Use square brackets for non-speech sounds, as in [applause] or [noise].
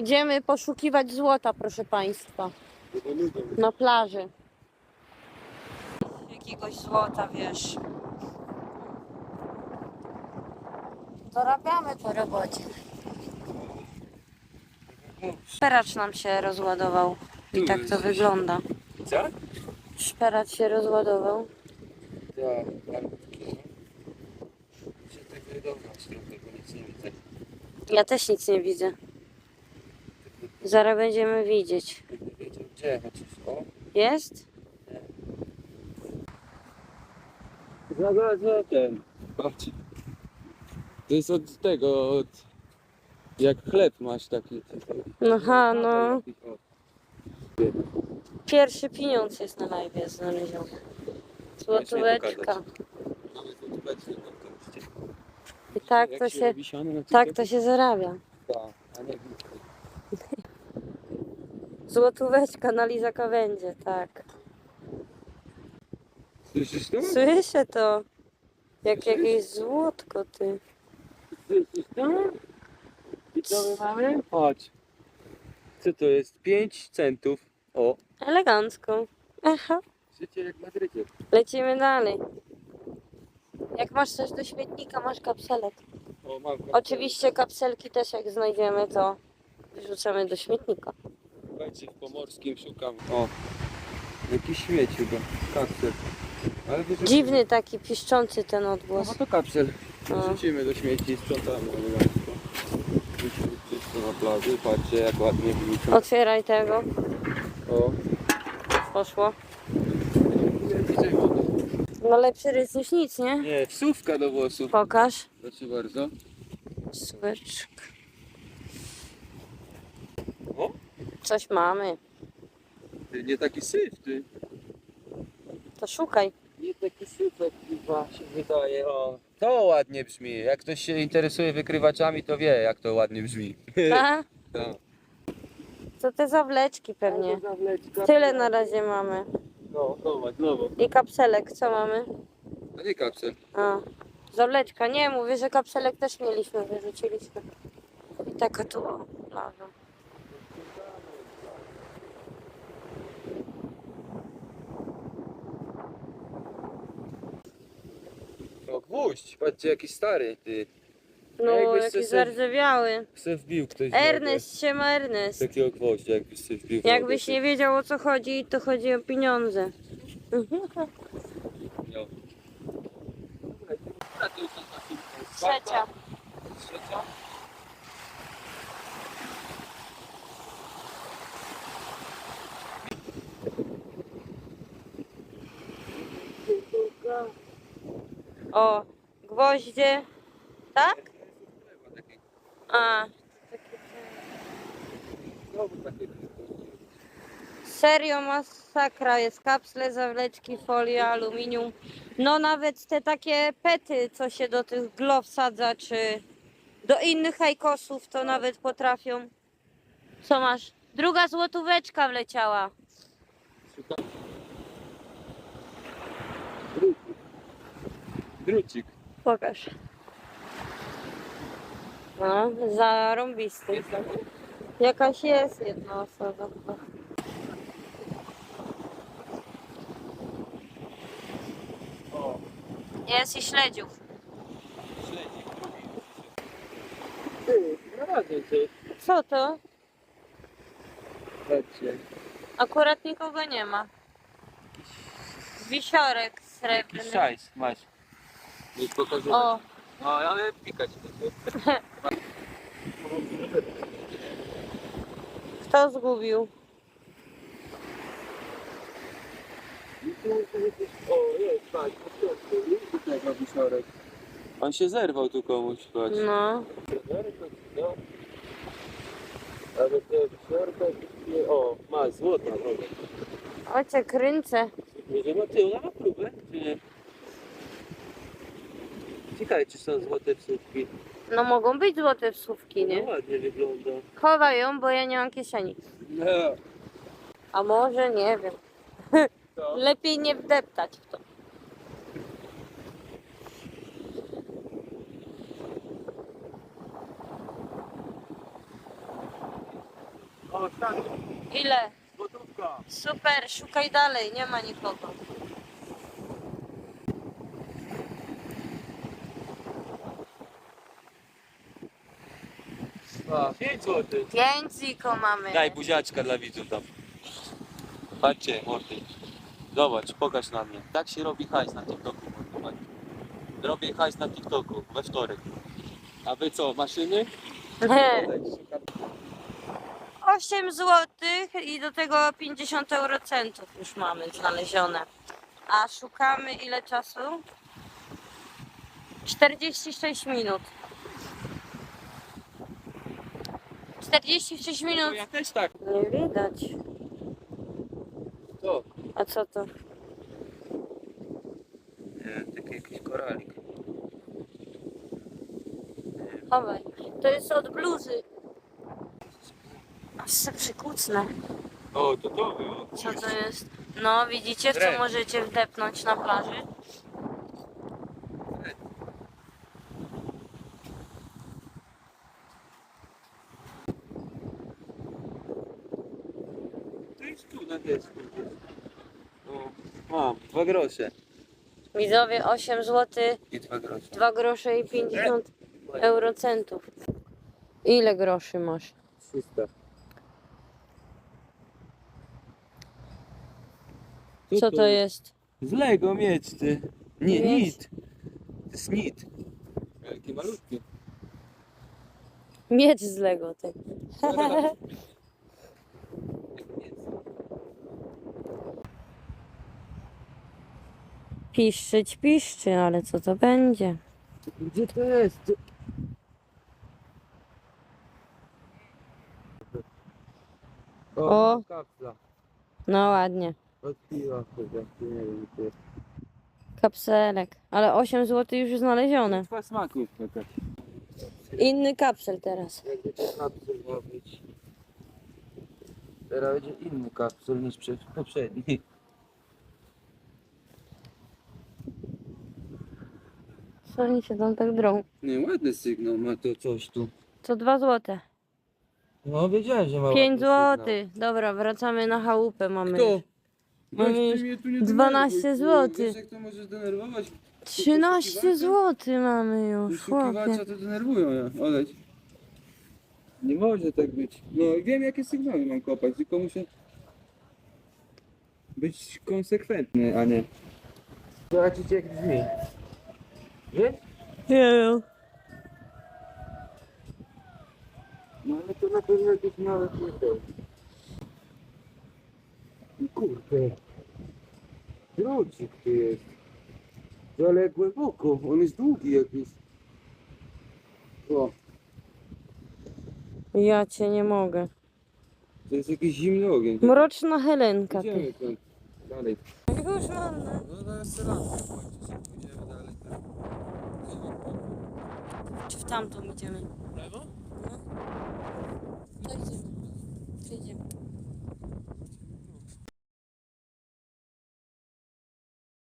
Idziemy poszukiwać złota, proszę Państwa. Na plaży. Jakiegoś złota, wiesz. Dorabiamy po robocie. Szperacz nam się rozładował. I tak to wygląda. Co? Szperacz się rozładował. Tak. Się tak. Ja też nic nie widzę. Zaraz będziemy widzieć. Gdzie, chociaż o. Jest? Za, za, za ten. Patrz. To jest od tego, od... Jak chleb masz taki. Aha, no. Pierwszy pieniądz jest na live znaleziony. Złotóweczka. I tak to się, tak to się zarabia. Tak, a nie Złotóweczka na Liza Kawędzie, tak. Słyszysz to? Słyszę to. Jak jakieś złotko, ty. Słyszysz to? I co my mamy? Chodź. Co to jest? 5 centów. O, Elegancko. Aha. życie jak Madrycie. Lecimy dalej. Jak masz coś do śmietnika, masz kapselek. O, mam Oczywiście kapselki też jak znajdziemy, to wrzucamy do śmietnika. Słuchajcie, w Pomorskim szukam. O, jakiś śmieć chyba. Kapsel. Ale wyrzucimy. Dziwny taki piszczący ten No odgłos. bo to kapsel. No. Wrzucimy do śmieci i sprzątamy elegancko. Czysto na plaży. Patrzcie jak ładnie wrócą. Otwieraj tego. O. Poszło. No lepszy rys niż nic, nie? Nie, wsówka do włosów. Pokaż. Proszę bardzo. Słeczka. O, Coś mamy. ty nie taki syf, ty. To szukaj. Nie taki syfek chyba się wydaje. O, to ładnie brzmi. Jak ktoś się interesuje wykrywaczami, to wie jak to ładnie brzmi. [laughs] Ta? Tak. To te zawleczki pewnie. Tyle na razie mamy. No, zobacz, znowu. I kapselek, co mamy? To nie kapsel. A, zawleczka. Nie, mówię, że kapselek też mieliśmy, wyrzuciliśmy. I taka tu o, plaża. Gwóźdź. Patrzcie, jaki stary, ty. No, Jakbyś jaki se- zardzewiały. Se wbił ktoś. w Ernest, siema Ernest. nogę Takiego gwoździa, jakbyś se wbił. w Jakbyś nogę, nie wiedział o co chodzi, to chodzi o pieniądze. No. Trzecia. Trzecia? O, gwoździe. Tak? A, serio masakra. Jest kapsle, zawleczki, folia, aluminium. No nawet te takie pety, co się do tych glow sadza, czy do innych hajkosów, to nawet potrafią. Co masz? Druga złotóweczka wleciała. Szukam. Drucik. Drucik. Pokaż. No, zarąbisty. Jest tam? Jakaś jest jedna osoba. O, Jest i śledziów. śledzik. Ty, znalazłem coś. Co to? Patrzcie. Akurat nikogo nie ma. Wisiorek Jakiś srebrny. szajs, masz. Już pokażę. O, No, ale pikać. [laughs] kto zgubił? O, jest, patrz. Jest tutaj ma wisiorek. On się zerwał tu komuś, patrz. No. Ale te wisiorka, o, ma złota, dobra. ocie kręcę. Może ma ty, ona ma próbę, czy nie? Ciekawe, czy są złote wsówki. No mogą być złote wsówki, No nie? ładnie wygląda. Chowaj ją, bo ja nie mam kieszeni. No. A może nie wiem. To. [laughs] Lepiej nie wdeptać w to. O, tak, Ile? gotówka. Super, szukaj dalej, nie ma nikogo. A, 5 złotych. Pięć ziko mamy. Daj buziaczka dla widzów tam. Patrzcie, mordy. Zobacz, pokaż na mnie. Tak się robi hajs na TikToku, mordy. patrz. Robię hajs na TikToku we wtorek. A wy co, maszyny? [laughs] 8 zł i do tego 50 eurocentów już mamy znalezione. A szukamy ile czasu? 46 minut. 46 minut. Ja też tak. Nie widać. To. A co to? Nie, taki jakiś koralik. Chowaj. To jest od bluzy. Aż se przykucnę. O, to to było. Co to jest? No, widzicie, w co możecie wdepnąć na plaży? Jest tu na desku. O, mam, dwa grosze. Widzowie, 8 zł, I dwa grosze. 2 grosze i 50 eurocentów. Ile groszy masz? 300. Co to jest? Z Lego mieć ty. Nie, Miedź? nit. To jest nit. Jaki malutki. Miecz z Lego, ty. [laughs] Piszczyć, piszczy, ale co to będzie? Gdzie to jest? O. kapsla. No ładnie. Nie wiem gdzie jest. Kapselek. Ale 8 zł już znalezione. Dwa smaków jakaś. Inny kapsel teraz. Jakby to kapsel ma być. Teraz będzie inny kapsel niż przed poprzedni. Co oni tam tak drą? Nie, ładny sygnał ma to coś tu. To 2 zł. No wiedziałem, że ma 5 ładny zł. Dobra, wracamy na chałupę. Mamy sygnał. Kto? Mamy ty mnie tu nie 12 denerwuj, złotych. Wiesz jak to może zdenerwować? 13 zł mamy już, chłopie. Poszukiwacza to denerwują, ja. Oleć. Nie może tak być. No wiem jakie sygnały mam kopać, tylko muszę być konsekwentny, a nie. Zobaczycie jak brzmi. Wiesz? Nie. No ale to na pewno jakieś małe kurde. Kurde. Drucik tu jest. To ale głęboko, on jest długi jakiś. O, Ja cię nie mogę. to jest jakiś zimny ogień. Mroczna Helenka ty. Idziemy tam dalej. Już mam. No to jest rano, pójdziemy dalej. Czy w tamtą idziemy? Lewo? To idziemy. To idziemy.